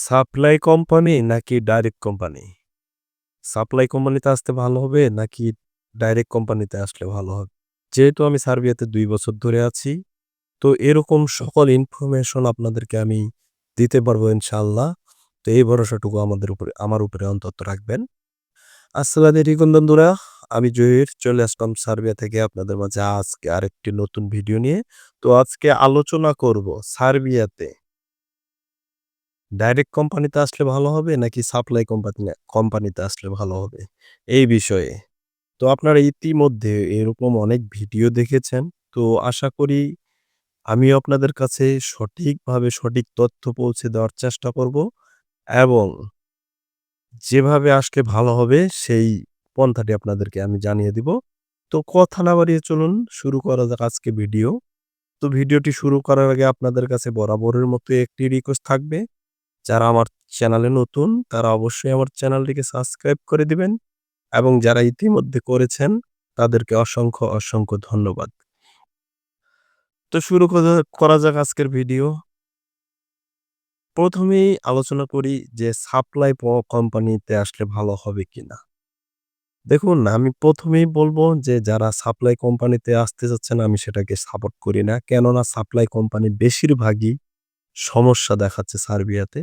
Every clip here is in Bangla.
সাপ্লাই কোম্পানি নাকি ডাইরেক্ট কোম্পানি? সাপ্লাই কোম্পানিতে আসতে ভালো হবে নাকি ডাইরেক্ট কোম্পানিতে আসলে ভালো হবে? যেহেতু আমি সার্বিয়াতে দুই বছর ধরে আছি, তো এরকম সকল ইনফরমেশন আপনাদেরকে আমি দিতে পারব ইনশাল্লাহ তো এই ভরসাটুকু আমাদের উপরে আমার উপরে অন্তত রাখবেন। আসসালামু আলাইকুম বন্ধুরা, আমি জহির চলে আসলাম সার্বিয়া থেকে আপনাদের মাঝে আজকে আরেকটি নতুন ভিডিও নিয়ে। তো আজকে আলোচনা করব সার্বিয়াতে ডাইরেক্ট কোম্পানিতে আসলে ভালো হবে নাকি সাপ্লাই কোম্পানি কোম্পানিতে আসলে ভালো হবে এই বিষয়ে। তো আপনারা ইতিমধ্যে এরকম অনেক ভিডিও দেখেছেন। তো আশা করি আমিও আপনাদের কাছে সঠিকভাবে সঠিক তথ্য পৌঁছে দেওয়ার চেষ্টা করব এবং যেভাবে আসলে ভালো হবে সেই পন্থাটি আপনাদেরকে আমি জানিয়ে দিব। তো কথা না বাড়িয়ে চলুন, শুরু করা যাক আজকে ভিডিও। তো ভিডিওটি শুরু করার আগে আপনাদের কাছে বরাবরের মতো একটি রিকোয়েস্ট থাকবে। যারা আমার চ্যানেলে নতুন তারা অবশ্যই আমার চ্যানেলটিকে সাবস্ক্রাইব করে দিবেন এবং যারা ইতিমধ্যে করেছেন তাদেরকে অসংখ্য, অসংখ্য ধন্যবাদ। তো শুরু করা যাক আজকের ভিডিও। প্রথমেই আলোচনা করি যে সাপ্লাই কোম্পানিতে আসলে ভালো হবে কিনা? দেখুন আমি প্রথমেই বলব যে যারা সাপ্লাই কোম্পানিতে আসতে চাচ্ছেন আমি সেটাকে সাপোর্ট করি না। কেননা সাপ্লাই কোম্পানি বেশিরভাগই সমস্যা দেখাচ্ছে সার্বিয়াতে।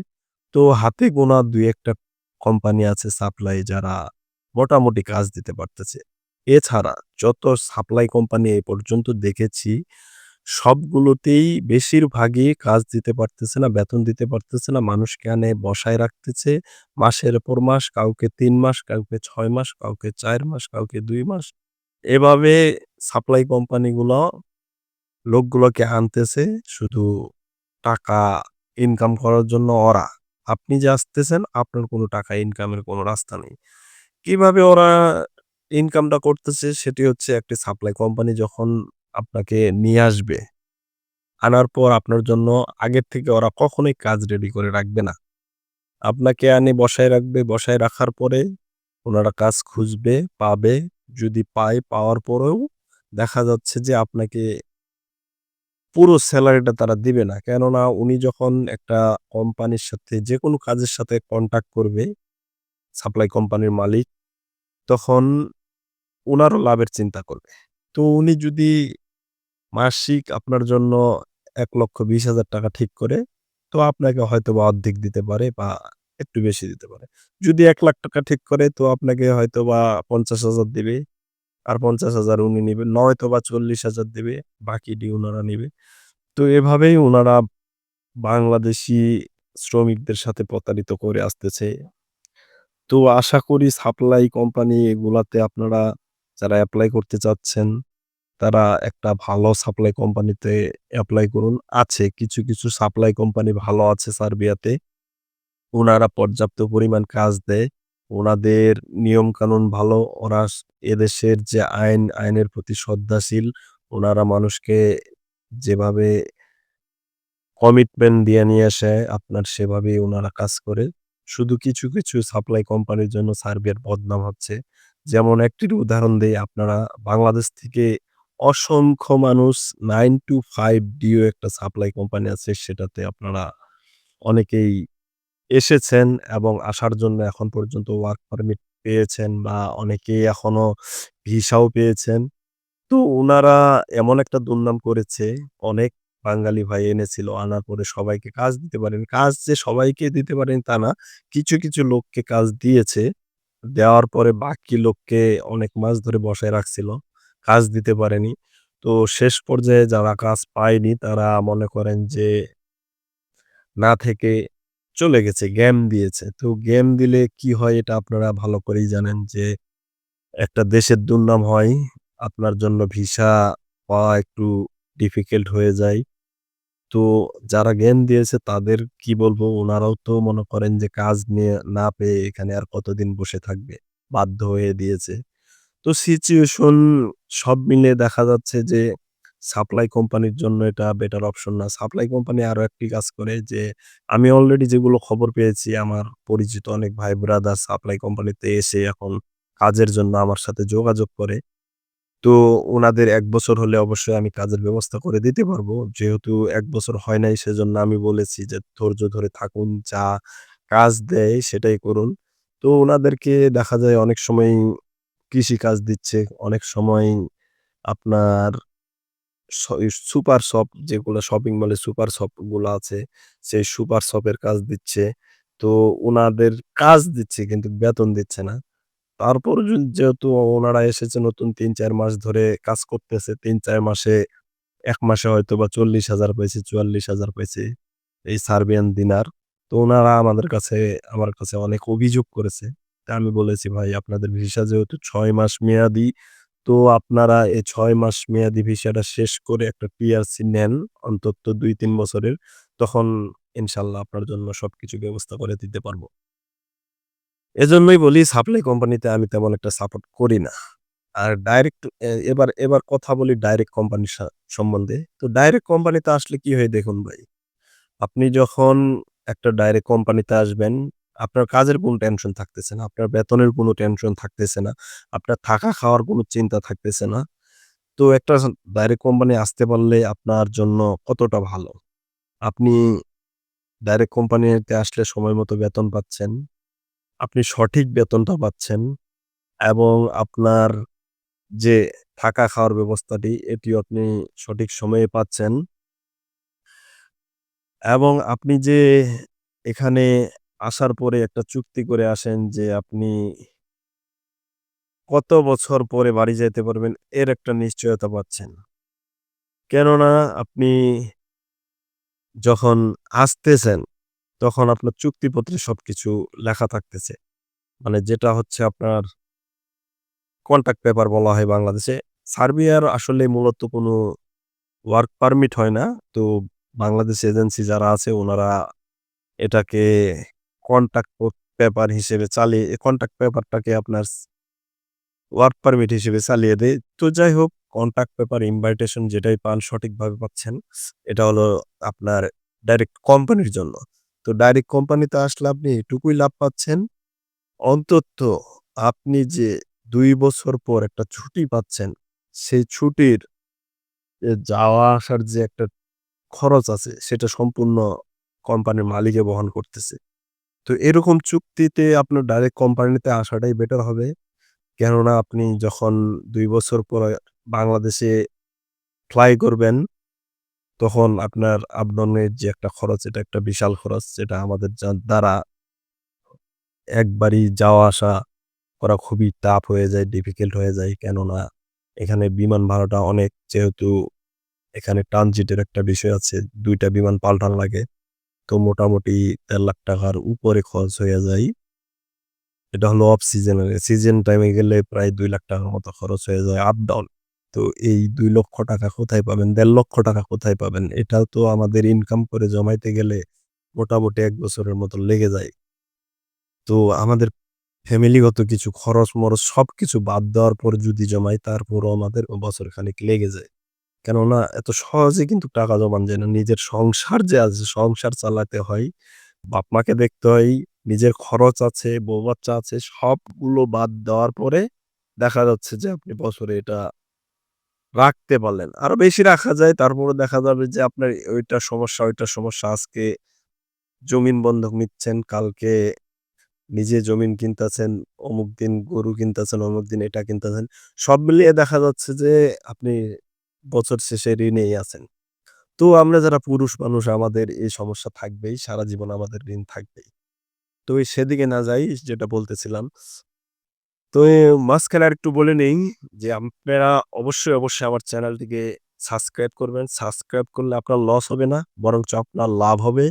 তো হাতে গোনা দুই একটা কোম্পানি আছে সাপ্লাই যারা মোটামুটি কাজ দিতে পারতেছে। এছাড়া যত সাপ্লাই কোম্পানি এ পর্যন্ত দেখেছি সবগুলোতেই বেশিরভাগই কাজ দিতে পারতেছে না, বেতন দিতে পারতেছে না। মানুষকে আনে বসায় রাখতেছে মাসের পর মাস, কাউকে তিন মাস, কাউকে ছয় মাস, কাউকে চার মাস, কাউকে দুই মাস। এভাবে সাপ্লাই কোম্পানিগুলো লোকগুলোকে আনতেছে শুধু টাকা ইনকাম করার জন্য ওরা। আপনি যে আসতেছেন আপনার কোনো টাকা ইনকামের কোনো রাস্তা নেই। কীভাবে ওরা ইনকামটা করতেছে সেটি হচ্ছে একটি সাপ্লাই কোম্পানি যখন আপনাকে নিয়ে আসবে, আনার পর আপনার জন্য আগের থেকে ওরা কখনোই কাজ রেডি করে রাখবে না। আপনাকে আনে বসায় রাখবে, বসায় রাখার পরে ওনারা কাজ খুঁজবে, পাবে। যদি পায়, পাওয়ার পরেও দেখা যাচ্ছে যে আপনাকে পুরো স্যালারিটা তারা দিবে না। কেননা উনি যখন একটা কোম্পানির সাথে যেকোনো কাজের সাথে কন্ট্যাক্ট করবে, সাপ্লাই কোম্পানির মালিক, তখন উনারও লাভের চিন্তা করবে। তো উনি যদি মাসিক আপনার জন্য ৳১,২০,০০০ ঠিক করে, তো আপনাকে হয়তো বা অর্ধেক দিতে পারে বা একটু বেশি দিতে পারে। যদি এক লাখ টাকা ঠিক করে তো আপনাকে হয়তোবা ৫০,০০০ দিবে। আর ৫০,০০০ উনি নিবে। নয়তোবা ৪০,০০০ দিবে। বাকিটি উনারা নিবে। তো এভাবেই ওনারা বাংলাদেশি শ্রমিকদের সাথে প্রতারিত করে আসতেছে। তো আশা করি সাপ্লাই কোম্পানি এগুলাতে আপনারা যারা অ্যাপ্লাই করতে চাচ্ছেন, তারা একটা ভালো সাপ্লাই কোম্পানিতে অ্যাপ্লাই করুন। আছে কিছু, কিছু সাপ্লাই কোম্পানি ভালো আছে সার্বিয়াতে। ওনারা পর্যাপ্ত পরিমাণ কাজ দেয়। উনাদের নিয়মকানুন ভালো। ওরা এদেশের যে আইন, আইনের প্রতি শ্রদ্ধাশীল। ওনারা মানুষকে যেভাবে কমিটমেন্ট দিয়ে নিয়ে আসে আপনার সেভাবেই ওনারা কাজ করে। শুধু কিছু, কিছু সাপ্লাই কোম্পানির জন্য সার্বিয়ার বদনাম হচ্ছে। যেমন একটির উদাহরণ দেই আপনারা বাংলাদেশ থেকে অসংখ্য মানুষ নাইন টু ফাইভ ডিও একটা সাপ্লাই কোম্পানি আছে সেটাতে আপনারা অনেকেই এসেছেন এবং আসার জন্য এখন পর্যন্ত ওয়ার্ক পারমিট পেয়েছেন বা অনেকেই এখনও ভিসাও পেয়েছেন। তো উনারা এমন একটা দুর্নাম করেছে, অনেক বাঙালি ভাই এনেছিল। আনার পরে সবাইকে কাজ দিতে পারেন। কাজ যে সবাইকে দিতে পারেন তা না। কিছু, কিছু লোককে কাজ দিয়েছে। দেওয়ার পরে বাকি লোককে অনেক মাস ধরে বসায় রাখছিল। কাজ দিতে পারেনি। তো শেষ পর্যায়ে যারা কাজ পায়নি তারা মনে করেন যে না থেকে চলে গেছে, গেম দিয়েছে। তো গেম দিলে কি হয় এটা আপনারা ভালো করেই জানেন যে একটা দেশের দুর্নাম হয়। আপনার জন্য ভিসা পাওয়া একটু ডিফিকাল্ট হয়ে যায়। তো যারা গেম দিয়েছে তাদের কি বলব ওনারাও তো মনে করেন যে কাজ নিয়ে না পেয়ে এখানে আর কতদিন বসে থাকবে। বাধ্য হয়ে দিয়েছে। তো সিচুয়েশন সব মিলিয়ে দেখা যাচ্ছে যে সাপ্লাই কোম্পানির জন্য এটা বেটার অপশন না। সাপ্লাই কোম্পানি আরও একটি কাজ করে যে আমি অলরেডি যেগুলো খবর পেয়েছি আমার পরিচিত অনেক ভাই ব্রাদার সাপ্লাই কোম্পানিতে এসে এখন কাজের জন্য আমার সাথে যোগাযোগ করে। তো ওনাদের এক বছর হলে অবশ্যই আমি কাজের ব্যবস্থা করে দিতে পারব। যেহেতু এক বছর হয় নাই সেজন্য আমি বলেছি যে, "ধৈর্য ধরে থাকুন, যা কাজ দেয় সেটাই করুন।" তো ওনাদেরকে দেখা যায় অনেক সময়ই কৃষিকাজ দিচ্ছে, অনেক সময় আপনার সুপার শপ যেগুলো শপিং মলে সুপার শপগুলা আছে, সেই সুপার শপের কাজ দিচ্ছে। তো ওনাদের কাজ দিচ্ছে কিন্তু বেতন দিচ্ছে না। তারপর যেহেতু ওনারা এসেছে নতুন ৩-৪ মাস ধরে কাজ করতেছে। ৩-৪ মাসে এক মাসে হয়তো বা চল্লিশ হাজার পেয়েছে চুয়াল্লিশ হাজার পেয়েছে এই সার্বিয়ান দিনার। তো ওনারা আমাদের কাছে আমার কাছে অনেক অভিযোগ করেছে। তা আমি বলেছি, "ভাই আপনাদের ভিসা যেহেতু ছয় মাস মেয়াদি, তো আপনারা এই ৬ মাস মেয়াদি ভিসাটা শেষ করে একটা টিআরসি নেন অন্তত ২-৩ বছরের। তখন ইনশাআল্লাহ আপনার জন্য সবকিছু ব্যবস্থা করে দিতে পারব।" এজন্যই বলি সাপ্লাই কোম্পানিতে আমি তেমন একটা সাপোর্ট করি না। আর ডাইরেক্ট এবার এবার কথা বলি ডাইরেক্ট কোম্পানির সা সম্বন্ধে। তো ডাইরেক্ট কোম্পানিতে আসলে কি হয় দেখুন ভাই, আপনি যখন একটা ডাইরেক্ট কোম্পানিতে আসবেন, আপনার কাজের কোনো টেনশন থাকতেছে না, আপনার বেতনের কোনো টেনশন থাকতেছে না, আপনার থাকা খাওয়ার কোনো চিন্তা থাকতেছে না। তো একটা ডাইরেক্ট কোম্পানি আসতে পারলে আপনার জন্য কতটা ভালো। আপনি ডাইরেক্ট কোম্পানিতে আসলে সময় মতো বেতন পাচ্ছেন। আপনি সঠিক বেতনটা পাচ্ছেন এবং আপনার যে থাকা খাওয়ার ব্যবস্থাটি এটিও আপনি সঠিক সময়ে পাচ্ছেন। এবং আপনি যে এখানে আসার পরে একটা চুক্তি করে আসেন যে আপনি কত বছর পরে বাড়ি যেতে পারবেন এর একটা নিশ্চয়তা পাচ্ছেন। কেননা আপনি যখন আসতেছেন, তখন আপনার চুক্তিপত্রে সবকিছু লেখা থাকতেছে। মানে যেটা হচ্ছে আপনার কন্ট্রাক্ট পেপার বলা হয় বাংলাদেশে। সার্বিয়ার আসলে মূলত কোনো ওয়ার্ক পারমিট হয় না। তো বাংলাদেশ এজেন্সি যারা আছে ওনারা এটাকে কন্ট্রাক্ট পেপার হিসেবে চালিয়ে কন্ট্রাক্ট পেপারটাকে আপনার ওয়ার্ক পারমিট হিসেবে চালিয়ে দেয়। তো যাই হোক কন্ট্রাক্ট পেপার, ইনভাইটেশন যেটাই পান সঠিকভাবে পাচ্ছেন। এটা হলো আপনার ডাইরেক্ট কোম্পানির জন্য। তো ডাইরেক্ট কোম্পানিতে আসলে আপনি এটুকুই লাভ পাচ্ছেন। অন্তত আপনি যে দুই বছর পর একটা ছুটি পাচ্ছেন, সেই ছুটির যাওয়া আসার যে একটা খরচ আছে সেটা সম্পূর্ণ কোম্পানির মালিকে বহন করতেছে। তো এরকম চুক্তিতে আপনার ডাইরেক্ট কোম্পানিতে আসাটাই বেটার হবে। কেননা আপনি যখন দুই বছর পরে বাংলাদেশে ফ্লাই করবেন, তখন আপনার আপ-ডাউনের যে একটা খরচ এটা একটা বিশাল খরচ। যেটা আমাদের দ্বারা একবারই যাওয়া আসা করা খুবই টাফ হয়ে যায়, ডিফিকাল্ট হয়ে যায়। কেননা এখানে বিমান ভাড়াটা অনেক যেহেতু এখানে ট্রানজিটের একটা বিষয় আছে। দুইটা বিমান পাল্টানো লাগে। তো মোটামুটি দেড় লাখ টাকার উপরে খরচ হয়ে যায়। এটা হলো অফ সিজনে। সিজন টাইমে গেলে প্রায় দুই লাখ টাকার মতো খরচ হয়ে যায় আপ-ডাউন। তো এই দুই লক্ষ টাকা কোথায় পাবেন? ৳১.৫ কোথায় পাবেন? এটা তো আমাদের ইনকাম করে জমাইতে গেলে মোটামুটি এক বছরের মতো লেগে যায়। তো আমাদের ফ্যামিলিগত কিছু খরচ-মরচ সবকিছু বাদ দেওয়ার পর যদি জমাই, তারপরও আমাদের বছর খানেক লেগে যায়। কেননা এত সহজে কিন্তু টাকা জমান যায় না। নিজের সংসার যে আছে, সংসার চালাতে হয়, বাপ-মাকে দেখতে হয়, নিজের খরচ আছে, বউ-বাচ্চা আছে, সবগুলো বাদ দেওয়ার পরে দেখা যাচ্ছে যে আপনি বছরে এটা রাখতে পারলেন। আরও বেশি রাখা যায় তারপরেও দেখা যাবে যে আপনার ওইটা সমস্যা, ওইটা সমস্যা। আজকে জমিন বন্ধক নিচ্ছেন, কালকে নিজে জমিন কিনতেছেন, অমুক দিন গরু কিনতেছেন, অমুক দিন এটা কিনতেছেন। সব মিলিয়ে দেখা যাচ্ছে যে আপনি বছর শেষে ঋণেই আছেন। তো আমরা যারা পুরুষ মানুষ আমাদের এই সমস্যা থাকবেই। সারা জীবন আমাদের ঋণ থাকবেই। তো সেদিকে না যাই যেটা বলতেছিলাম। তো মাঝখানে আরেকটু বলে নেই যে আপনারা অবশ্যই, অবশ্যই আমার চ্যানেলটিকে সাবস্ক্রাইব করবেন। সাবস্ক্রাইব করলে আপনার লস হবে না, বরঞ্চ আপনার লাভ হবে।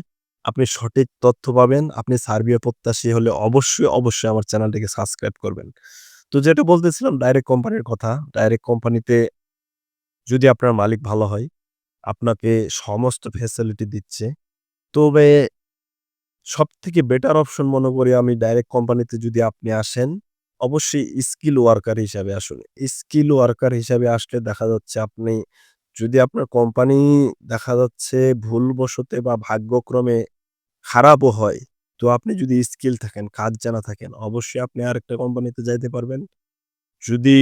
আপনি সঠিক তথ্য পাবেন। আপনি সার্বিয়া প্রত্যাশী হলে অবশ্যই, অবশ্যই আমার চ্যানেলটিকে সাবস্ক্রাইব করবেন। তো যেটা বলতেছিলাম ডাইরেক্ট কোম্পানির কথা। ডাইরেক্ট কোম্পানিতে যদি আপনার মালিক ভালো হয়, আপনাকে সমস্ত ফ্যাসিলিটি দিচ্ছে। তবে সবথেকে বেটার অপশন মনে করি আমি ডাইরেক্ট কোম্পানিতে যদি আপনি আসেন, অবশ্যই স্কিল ওয়ার্কার হিসাবে আসুন। স্কিল ওয়ার্কার হিসাবে আসলে দেখা যাচ্ছে আপনি যদি আপনার কোম্পানি দেখা যাচ্ছে ভুলবশতে বা ভাগ্যক্রমে খারাপও হয়, তো আপনি যদি স্কিল থাকেন, কাজ জানা থাকেন, অবশ্যই আপনি আরেকটা কোম্পানিতে যাইতে পারবেন। যদি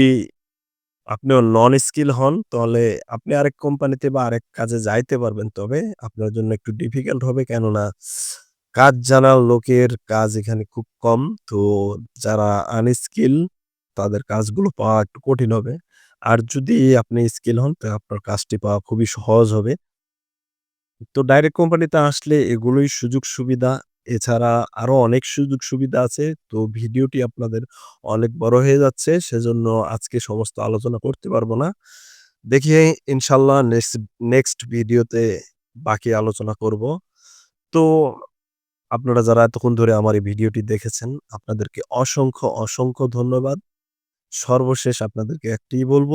আপনিও নন স্কিল হন, তাহলে আপনি আরেক কোম্পানিতে বা আরেক কাজে যাইতে পারবেন। তবে আপনার জন্য একটু ডিফিকাল্ট হবে কেননা কাজ জানা লোকের কাজ এখানে খুব কম। তো যারা আনস্কিল তাদের কাজগুলো পাওয়া একটু কঠিন হবে। আর যদি আপনি স্কিল হন, তো আপনার কাজটি পাওয়া খুবই সহজ হবে। তো ডাইরেক্ট কোম্পানিতে আসলে এগুলোই সুযোগ সুবিধা। এছাড়া আরও অনেক সুযোগ সুবিধা আছে। তো ভিডিওটি আপনাদের অনেক বড় হয়ে যাচ্ছে। সেজন্য আজকে সমস্ত আলোচনা করতে পারব না। দেখি ইনশাল্লাহ নেক্সট নেক্সট ভিডিওতে বাকি আলোচনা করব। তো আপনারা যারা এতক্ষণ ধরে আমার এই ভিডিওটি দেখেছেন আপনাদেরকে অসংখ্য, অসংখ্য ধন্যবাদ। সর্বশেষ আপনাদেরকে একটিই বলব,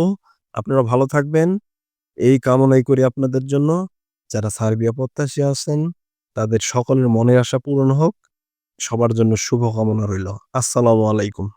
আপনারা ভালো থাকবেন। এই কামনাই করি আপনাদের জন্য। যারা সার্বিয়া প্রত্যাশী আছেন তাদের সকলের মনের আশা পূরণ হোক। সবার জন্য শুভকামনা রইল। আসসালামু আলাইকুম।